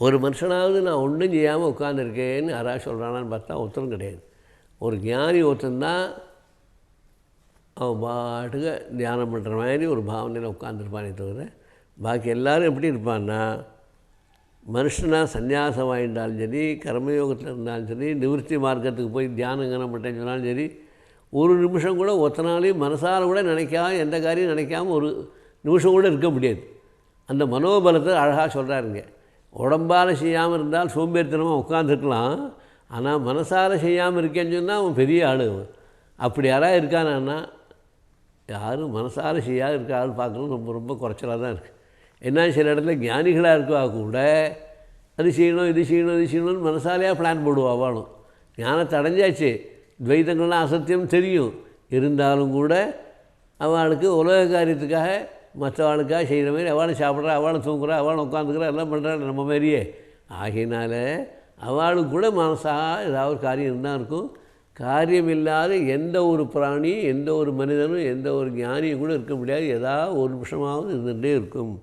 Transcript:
ஒரு மனுஷனாவது நான் ஒன்றும் செய்யாமல் உட்காந்துருக்கேன்னு யாராவது சொல்கிறானான்னு பார்த்தா ஒருத்தரும் கிடையாது. ஒரு ஞானி ஒருத்தன்தான் அவன் பாட்டுக்கு தியானம் பண்ணுற மாதிரி ஒரு பாவனையில் உட்காந்துருப்பானே தவிர பாக்கி எல்லோரும் எப்படி இருப்பான்னா மனுஷனாக சந்நியாசம் வாங்கிட்டாலும் சரி கர்மயோகத்தில் இருந்தாலும் சரி நிவர்த்தி மார்க்கத்துக்கு போய் தியானம் கனம் பண்ணிட்டேன்னு சொன்னாலும் சரி ஒரு நிமிஷம் கூட ஒத்தனாலையும் மனசார கூட நினைக்காம எந்த காரியம் நினைக்காம ஒரு நிமிஷம் கூட இருக்க முடியாது. அந்த மனோபலத்தை அழகாக சொல்கிறாருங்க உடம்பால் செய்யாமல் இருந்தால் சோம்பேறித்தனமாக உட்காந்துருக்கலாம் ஆனால் மனசார செய்யாமல் இருக்கேன்னு சொன்னால் அவன் பெரிய ஆள். அப்படி யாராக இருக்கானா யாரும் மனசார செய்யாது இருக்க ஆள் பார்க்கணும் ரொம்ப ரொம்ப குறைச்சலாக தான் இருக்குது என்ன சில இடத்துல ஞானிகளாக இருக்கா கூட அது செய்யணும் இது செய்யணும் இது செய்யணும்னு மனசாலேயே பிளான் போடுவா அவளும். ஞானத்தை அடைஞ்சாச்சு. துவைதங்கள்லாம் அசத்தியம் தெரியும். இருந்தாலும் கூட அவளுக்கு உலக காரியத்துக்காக மற்றவாளுக்காக செய்கிற மாதிரி அவளும் சாப்பிட்றா அவளும் தூங்குறா அவளும் உட்காந்துக்கிறா எல்லாம் பண்ணுறா நம்ம மாதிரியே. ஆகையினால அவளுக்கு கூட மனசாக ஏதாவது ஒரு காரியம் இருந்தால் இருக்கும். காரியம் இல்லாத எந்த ஒரு பிராணியும் எந்த ஒரு மனிதனும் எந்த ஒரு ஞானியும் கூட இருக்க முடியாது. ஏதாவது ஒரு நிமிஷமாவது இருந்துகிட்டே இருக்கும்.